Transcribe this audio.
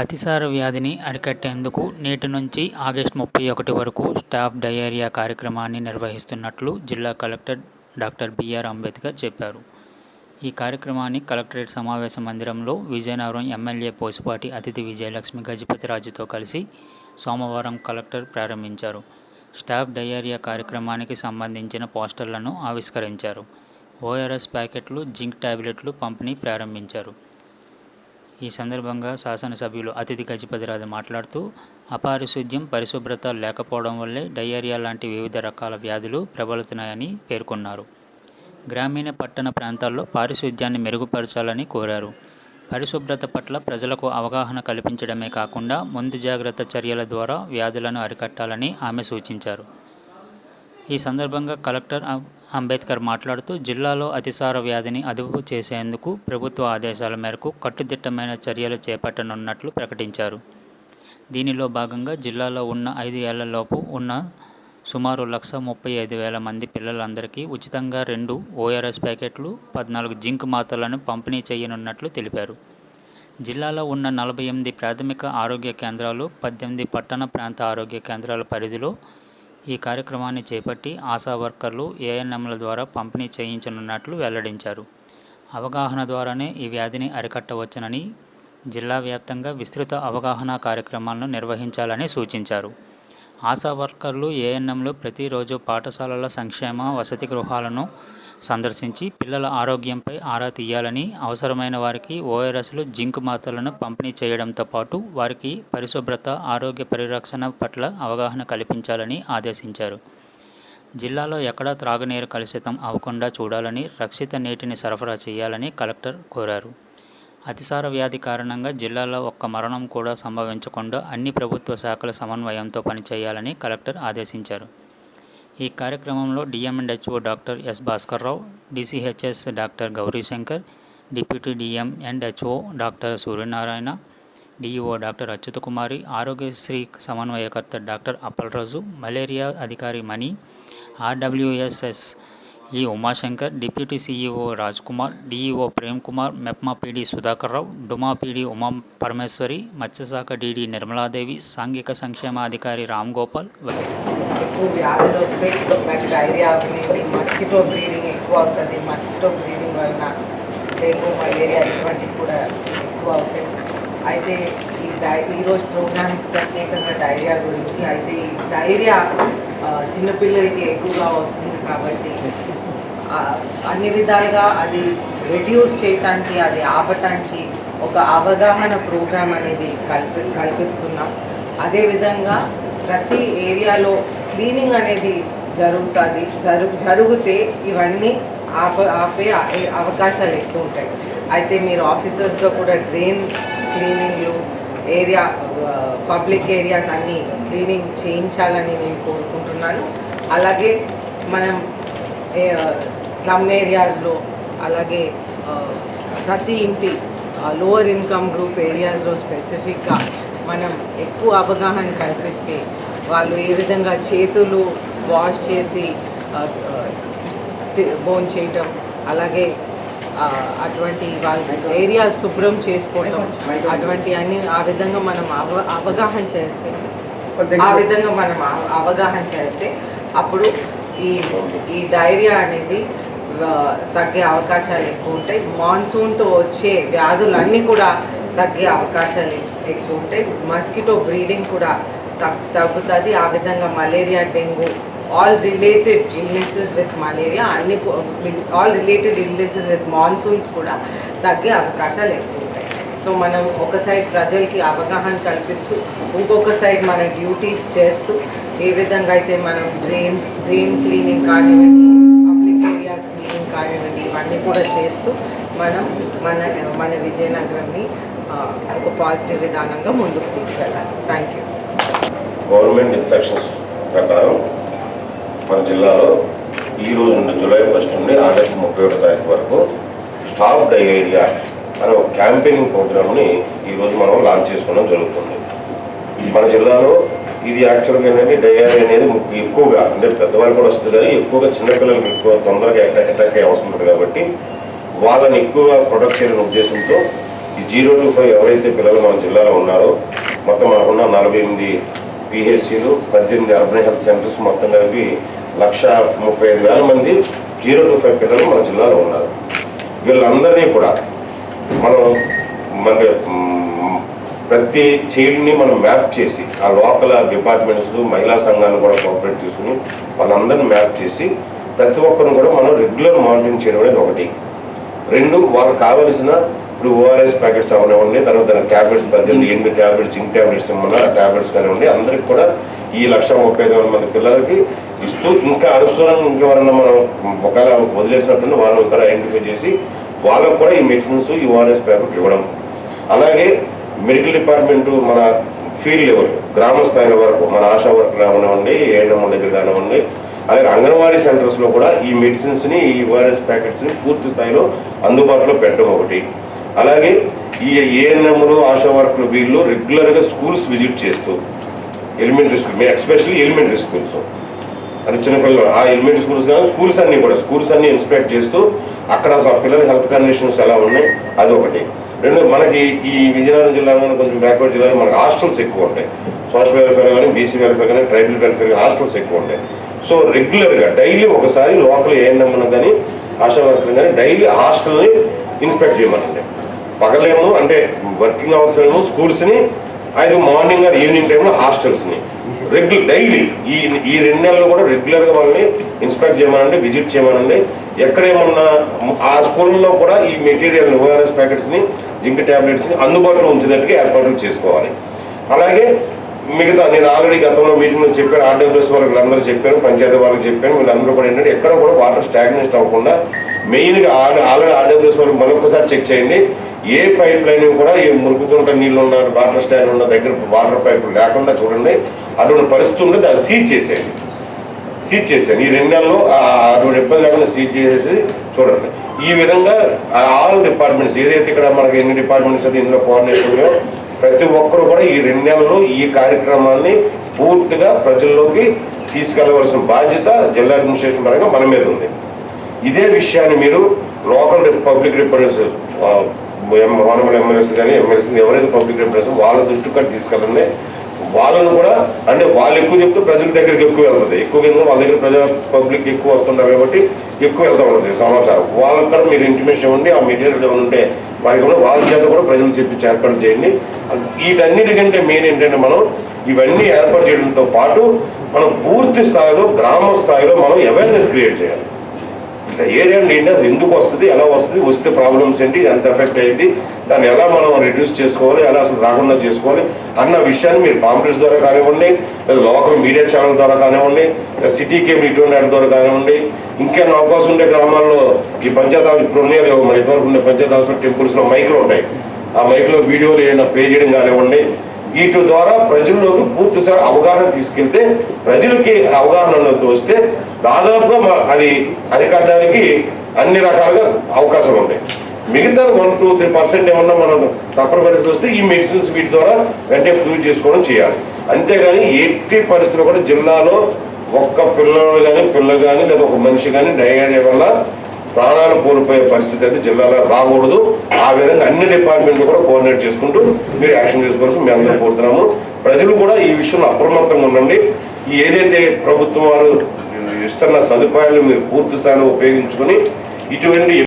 అతిసార వ్యాధిని అరికట్టేందుకు నేటి నుంచి ఆగస్టు ముప్పై ఒకటి వరకు స్టాఫ్ డయేరియా కార్యక్రమాన్ని నిర్వహిస్తున్నట్లు జిల్లా కలెక్టర్ డాక్టర్ బిఆర్ అంబేద్కర్ చెప్పారు. ఈ కార్యక్రమాన్ని కలెక్టరేట్ సమావేశ మందిరంలో విజయనగరం ఎమ్మెల్యే పోసిపాటి అతిథి విజయలక్ష్మి గజపతిరాజుతో కలిసి సోమవారం కలెక్టర్ ప్రారంభించారు. స్టాఫ్ డయేరియా కార్యక్రమానికి సంబంధించిన పోస్టర్లను ఆవిష్కరించారు. ఓఆర్ఎస్ ప్యాకెట్లు జింక్ టాబ్లెట్లు పంపిణీ ప్రారంభించారు. ఈ సందర్భంగా శాసనసభ్యులు అతిథి గజపతిరాజు మాట్లాడుతూ అపారిశుద్ధ్యం పరిశుభ్రత లేకపోవడం వల్లే డయేరియా లాంటి వివిధ రకాల వ్యాధులు ప్రబలుతున్నాయని పేర్కొన్నారు. గ్రామీణ పట్టణ ప్రాంతాల్లో పారిశుద్ధ్యాన్ని మెరుగుపరచాలని కోరారు. పరిశుభ్రత పట్ల ప్రజలకు అవగాహన కల్పించడమే కాకుండా ముందు జాగ్రత్త చర్యల ద్వారా వ్యాధులను అరికట్టాలని ఆమె సూచించారు. ఈ సందర్భంగా కలెక్టర్ అంబేద్కర్ మాట్లాడుతూ జిల్లాలో అతిసార వ్యాధిని అదుపు చేసేందుకు ప్రభుత్వ ఆదేశాల మేరకు కట్టుదిట్టమైన చర్యలు చేపట్టనున్నట్లు ప్రకటించారు. దీనిలో భాగంగా జిల్లాలో ఉన్న ఐదు ఏళ్ళలోపు ఉన్న సుమారు లక్ష ముప్పై ఐదు వేల మంది పిల్లలందరికీ ఉచితంగా రెండు ఓఆర్ఎస్ ప్యాకెట్లు పద్నాలుగు జింక్ మాత్రలను పంపిణీ చేయనున్నట్లు తెలిపారు. జిల్లాలో ఉన్న నలభై ఎనిమిది ప్రాథమిక ఆరోగ్య కేంద్రాలు పద్దెనిమిది పట్టణ ప్రాంత ఆరోగ్య కేంద్రాల పరిధిలో ఈ కార్యక్రమాన్ని చేపట్టి ఆశా వర్కర్లు ఏఎన్ఎంల ద్వారా పంపిణీ చేయించనున్నట్లు వెల్లడించారు. అవగాహన ద్వారానే ఈ వ్యాధిని అరికట్టవచ్చునని జిల్లా వ్యాప్తంగా విస్తృత అవగాహన కార్యక్రమాలను నిర్వహించాలని సూచించారు. ఆశా వర్కర్లు ఏఎన్ఎంలు ప్రతిరోజు పాఠశాలల సంక్షేమ వసతి గృహాలను సందర్శించి పిల్లల ఆరోగ్యంపై ఆరా తీయాలని అవసరమైన వారికి ఓఆర్ఎస్లు జింక్ మాత్రలను పంపిణీ చేయడంతో పాటు వారికి పరిశుభ్రత ఆరోగ్య పరిరక్షణ పట్ల అవగాహన కల్పించాలని ఆదేశించారు. జిల్లాలో ఎక్కడా త్రాగునీరు కలుషితం అవ్వకుండా చూడాలని రక్షిత నీటిని సరఫరా చేయాలని కలెక్టర్ కోరారు. అతిసార వ్యాధి కారణంగా జిల్లాలో ఒక్క మరణం కూడా సంభవించకుండా అన్ని ప్రభుత్వ శాఖల సమన్వయంతో పనిచేయాలని కలెక్టర్ ఆదేశించారు. ఈ కార్యక్రమంలో DM and HO doctor S Bhaskar Rao DCHS doctor Gowri Shankar deputy DM and HO doctor Suryanarayana DEO doctor Achyuta Kumari Aarogyasri సమన్వయకర్త డాక్టర్ అప్పలరాజు మలేరియా అధికారి Mani RWSS E Uma Shankar deputy CEO Raj Kumar DEO Prem Kumar MEPMA PD Sudhakar Rao DWMA PD Uma Parameswari మత్స్యశాఖ DD Nirmala Devi సాంఘిక సంక్షేమాధికారి రామ్ గోపాల్ వ్యాధులు diarrhoea mosquito breeding ఎక్కువ అవుతుంది. Mosquito breeding వలన dengue malaria ఇటువంటివి కూడా ఎక్కువ అవుతాయి. అయితే ఈ డై ఈరోజు ప్రోగ్రామ్ ప్రత్యేకంగా డైరియా గురించి అయితే ఈ డైరియా చిన్నపిల్లలకి ఎక్కువగా వస్తుంది కాబట్టి అన్ని విధాలుగా అది రెడ్యూస్ చేయటానికి అది ఆపటానికి ఒక అవగాహన ప్రోగ్రాం అనేది కల్పి కల్పిస్తున్నాం. అదేవిధంగా ప్రతి ఏరియాలో క్లీనింగ్ అనేది జరుగుతుంది. జరు జరిగితే ఇవన్నీ ఆప ఆపే అవకాశాలు ఎక్కువ ఉంటాయి. అయితే మీరు ఆఫీసర్స్గా కూడా డ్రైన్ క్లీనింగ్లు ఏరియా పబ్లిక్ ఏరియాస్ అన్నీ క్లీనింగ్ చేయించాలని నేను కోరుకుంటున్నాను. అలాగే మనం స్లమ్ ఏరియాస్లో అలాగే ప్రతి ఇంటి లోవర్ ఇన్కమ్ గ్రూప్ ఏరియాస్లో స్పెసిఫిక్గా మనం ఎక్కువ అవగాహన కల్పిస్తే వాళ్ళు ఏ విధంగా చేతులు వాష్ చేసి బోన్ చేయటం అలాగే అటువంటి వాళ్ళ ఏరియాస్ శుభ్రం చేసుకోవటం అటువంటి అన్ని ఆ విధంగా మనం అవ అవగాహన చేస్తే ఆ విధంగా మనం అవగాహన చేస్తే అప్పుడు ఈ ఈ డైరియా అనేది తగ్గే అవకాశాలు ఎక్కువ ఉంటాయి. మాన్సూన్తో వచ్చే వ్యాధులన్నీ కూడా తగ్గే అవకాశాలు ఎక్కువ ఉంటాయి. మస్కిటో బ్రీడింగ్ కూడా తగ్గుతుంది. ఆ విధంగా malaria dengue all related illnesses with malaria అన్ని all related illnesses with monsoons కూడా తగ్గే అవకాశాలు ఎక్కువ ఉంటాయి. సో మనం ఒక సైడ్ ప్రజలకి అవగాహన కల్పిస్తూ ఇంకొక సైడ్ మన డ్యూటీస్ చేస్తూ ఏ విధంగా అయితే మనం డ్రైన్స్ డ్రైన్ క్లీనింగ్ కానివ్వండి కానివ్వండి ఇవన్నీ కూడా చేస్తూ మనం మన మన విజయనగరంని ఒక పాజిటివ్ విధానంగా ముందుకు తీసుకెళ్ళాలి. థ్యాంక్ యూ గవర్నమెంట్ ఇన్స్ట్రక్షన్స్ ప్రకారం మన జిల్లాలో ఈ రోజు నుండి జూలై ఫస్ట్ నుండి ఆగస్టు ముప్పై ఒకటో తారీఖు వరకు స్టాప్ డయేరియా అనే ఒక క్యాంపెయినింగ్ ప్రోగ్రామ్ని ఈరోజు మనం లాంచ్ చేసుకోవడం జరుగుతుంది. మన జిల్లాలో ఇది యాక్చువల్గా ఏంటంటే డయారీ అనేది ఎక్కువగా అంటే పెద్దవాళ్ళు కూడా వస్తుంది కానీ ఎక్కువగా చిన్నపిల్లలకి ఎక్కువ తొందరగా అటాక్ అయ్యే అవసరం ఉంటుంది కాబట్టి వాళ్ళని ఎక్కువగా ప్రొటెక్ట్ చేయడం ఉద్దేశంతో ఈ జీరో టు ఫైవ్ ఎవరైతే పిల్లలు మన జిల్లాలో ఉన్నారో మొత్తం మనకున్న నలభై ఎనిమిది పిహెచ్సిలు పద్దెనిమిది అర్బన్ హెల్త్ సెంటర్స్ మొత్తం కలిపి లక్ష ముప్పై ఐదు వేల మంది జీరో టు ఫైవ్ పిల్లలు మన జిల్లాలో ఉన్నారు. వీళ్ళందరినీ కూడా మనం మన ప్రతి చైల్డ్ని మనం మ్యాప్ చేసి ఆ లోకల్ డిపార్ట్మెంట్స్ మహిళా సంఘాన్ని కూడా కోఆపరేట్ చేసుకుని వాళ్ళందరినీ మ్యాప్ చేసి ప్రతి ఒక్కరిని కూడా మనం రెగ్యులర్ మానిటరింగ్ చేయడం అనేది ఒకటి. రెండు వాళ్ళకి కావలసిన ఇప్పుడు ఓఆర్ఎస్ ప్యాకెట్స్ అవనివ్వండి తర్వాత ట్యాబ్లెట్స్ పద్దెనిమిది ఎనిమిది ట్యాబ్లెట్స్ జింక్ ట్యాబ్లెట్స్ ఇవ్వమన్నా ట్యాబ్లెట్స్ కానివ్వండి అందరికి కూడా ఈ లక్ష ముప్పై ఐదు వేల మంది పిల్లలకి ఇస్తూ ఇంకా అనుసరణ ఇంకెవరన్నా మనం ఒకవేళ వదిలేసినట్టు వాళ్ళని ఇక్కడ ఐడెంటిఫై చేసి వాళ్ళకు కూడా ఈ మెడిసిన్స్ ఈ ఓఆర్ఎస్ ప్యాకెట్ ఇవ్వడం. అలాగే మెడికల్ డిపార్ట్మెంట్ మన ఫీల్డ్ లెవెల్ గ్రామ స్థాయిల వరకు మన ఆశా వర్కర్ కానివ్వండి ఏఎన్ఎం దగ్గర కానివ్వండి అలాగే అంగన్వాడీ సెంటర్స్లో కూడా ఈ మెడిసిన్స్ని ఈ వైరస్ ప్యాకెట్స్ని పూర్తి స్థాయిలో అందుబాటులో పెట్టడం ఒకటి. అలాగే ఈ ఏఎన్ఎంలు ఆశా వర్కర్లు వీళ్ళు రెగ్యులర్గా స్కూల్స్ విజిట్ చేస్తూ elementary school especially elementary schools అంటే చిన్నపిల్లలు ఆ ఎలిమెంటరీ స్కూల్స్ కానీ స్కూల్స్ అన్నీ కూడా స్కూల్స్ అన్నీ ఇన్స్పెక్ట్ చేస్తూ అక్కడ పిల్లల హెల్త్ కండిషన్స్ ఎలా ఉన్నాయి అది ఒకటి. రెండు మనకి ఈ విజయనగరం జిల్లాలో కొంచెం బ్యాక్వర్డ్ జిల్లాలో మనకి హాస్టల్స్ ఎక్కువ ఉంటాయి. సోషల్ వెల్ఫేర్ కానీ బీసీ వెల్ఫేర్ కానీ ట్రైబల్ వెల్ఫేర్ కానీ హాస్టల్స్ ఎక్కువ ఉంటాయి. సో రెగ్యులర్గా డైలీ ఒకసారి లోకల్ ఏఎన్ఎం కానీ ఆశా వర్కర్ కానీ డైలీ హాస్టల్ని ఇన్స్పెక్ట్ చేయమనండి. పగలేము అంటే వర్కింగ్ అవర్స్ ఏమో స్కూల్స్ని అది మార్నింగ్ ఆర్ ఈవినింగ్ టైంలో హాస్టల్స్ని. రెగ్యులర్ డైలీ ఈ ఈ రెండు నెలలు కూడా రెగ్యులర్గా వాళ్ళని ఇన్స్పెక్ట్ చేయమనండి విజిట్ చేయమనండి. ఎక్కడేమన్నా ఆ స్కూల్లో కూడా ఈ మెటీరియల్ ఓఆర్ఎస్ ప్యాకెట్స్ని జింక్ ట్యాబ్లెట్స్ అందుబాటులో ఉంచేటట్టుగా ఏర్పాట్లు చేసుకోవాలి. అలాగే మిగతా నేను ఆల్రెడీ గతంలో మీటింగ్లో చెప్పాను ఆర్డబ్ల్యూఎస్ వాళ్ళకి అందరూ చెప్పాను పంచాయతీ వాళ్ళకి చెప్పాను వీళ్ళందరూ కూడా ఏంటంటే ఎక్కడ కూడా వాటర్ స్టాగ్నేషన్ అవ్వకుండా మెయిన్గా ఆల్రెడీ ఆర్డబ్ల్యూఎస్ వాళ్ళకి మరొకసారి చెక్ చేయండి. ఏ పైప్ లైన్ కూడా ఈ మురుగుతుంట నీళ్ళు ఉన్న వాటర్ స్టాండ్ ఉన్న దగ్గర వాటర్ పైప్ లేకుండా చూడండి. అటువంటి పరిస్థితి ఉంటే దాన్ని సీజ్ చేసేయండి. సీజ్ చేసేయండి. ఈ రెండు నెలల్లో ఆ అటువంటి ఇబ్బంది లేకుండా సీజ్ చేసేసి చూడండి. ఈ విధంగా ఆల్ డిపార్ట్మెంట్స్ ఏదైతే ఇక్కడ మనకి ఎన్ని డిపార్ట్మెంట్స్ అయితే ఇందులో కోఆర్డినేషన్ ఉన్నాయో ప్రతి ఒక్కరు కూడా ఈ రెండు నెలలు ఈ కార్యక్రమాన్ని పూర్తిగా ప్రజల్లోకి తీసుకెళ్ళవలసిన బాధ్యత జిల్లా అడ్మినిస్ట్రేషన్ పరంగా మన మీద ఉంది. ఇదే విషయాన్ని మీరు local public representatives honourable MLAs కానీ ఎమ్మెల్యేస్ ఎవరైతే పబ్లిక్ రిప్రజెంటేటివ్ వాళ్ళ దృష్టికి కూడా తీసుకెళ్ళండి. వాళ్ళను కూడా అంటే వాళ్ళు ఎక్కువ చెప్తే ప్రజల దగ్గరికి ఎక్కువ వెళ్తుంది. ఎక్కువ కింద వాళ్ళ దగ్గర ప్రజా పబ్లిక్ ఎక్కువ వస్తుంటారు కాబట్టి ఎక్కువ వెళ్తా ఉంటుంది సమాచారం. వాళ్ళకి కూడా మీరు ఇంటిమేషన్ ఇవ్వండి ఆ మెటీరియల్ ఏమైనా ఉంటే వారికి కూడా వాళ్ళ చేత కూడా ప్రజలు చెప్పి ఏర్పాటు చేయండి. వీటన్నిటికంటే మెయిన్ ఏంటంటే మనం ఇవన్నీ ఏర్పాటు చేయడంతో పాటు మనం పూర్తి స్థాయిలో గ్రామ స్థాయిలో మనం అవేర్నెస్ క్రియేట్ చేయాలి. ఏరియా ఏంటి అసలు ఎందుకు వస్తుంది ఎలా వస్తుంది వస్తే ప్రాబ్లమ్స్ ఏంటి ఎంత ఎఫెక్ట్ అయింది దాన్ని ఎలా మనం రిడ్యూస్ చేసుకోవాలి ఎలా అసలు రాకుండా చేసుకోవాలి అన్న విషయాన్ని మీరు పాంప్లెట్స్ ద్వారా కానివ్వండి లేదా లోకల్ మీడియా ఛానల్ ద్వారా కానివ్వండి లేదా సిటీ కేబుల్ ఇటువంటి వాటి ద్వారా కానివ్వండి ఇంకేమైనా అవకాశం ఉండే గ్రామాల్లో ఈ పంచాయత్ ఆఫీస్ ఇప్పుడు ఉన్నాయి లేవు మన ఇదివరకు ఉండే పంచాయత్ ఆఫీస్ టెంపుల్స్లో మైకులు ఉంటాయి. ఆ మైకులో వీడియోలు ఏమైనా ప్లే చేయడం కానివ్వండి వీటి ద్వారా ప్రజల్లోకి పూర్తిసారి అవగాహన తీసుకెళ్తే ప్రజలకి అవగాహన వస్తే దాదాపుగా మా- అది అరికట్టడానికి అన్ని రకాలుగా అవకాశాలు ఉంటాయి. మిగతా వన్ టూ త్రీ పర్సెంట్ ఏమన్నా మనం తప్పని పరిస్థితి వస్తే ఈ మెడిసిన్స్ వీటి ద్వారా వెంటనే ప్రూవ్ చేసుకోవడం చేయాలి. అంతేగాని ఎట్టి పరిస్థితుల్లో కూడా జిల్లాలో ఒక్క పిల్లలు కానీ పిల్ల కానీ లేదా ఒక మనిషి కానీ డయేరియా వల్ల ప్రాణాలు కోల్పోయే పరిస్థితి అయితే జిల్లాలో రాకూడదు. ఆ విధంగా అన్ని డిపార్ట్మెంట్లు కూడా కోఆర్డినేట్ చేసుకుంటూ మీరు యాక్షన్ తీసుకోవాల్సి మేము అందరూ కోరుతున్నాము. ప్రజలు కూడా ఈ విషయంలో అప్రమత్తంగా ఉండండి. ఏదైతే ప్రభుత్వం వారు ఇస్తున్న సదుపాయాలు మీరు పూర్తి స్థాయిలో ఉపయోగించుకొని ఇటువంటి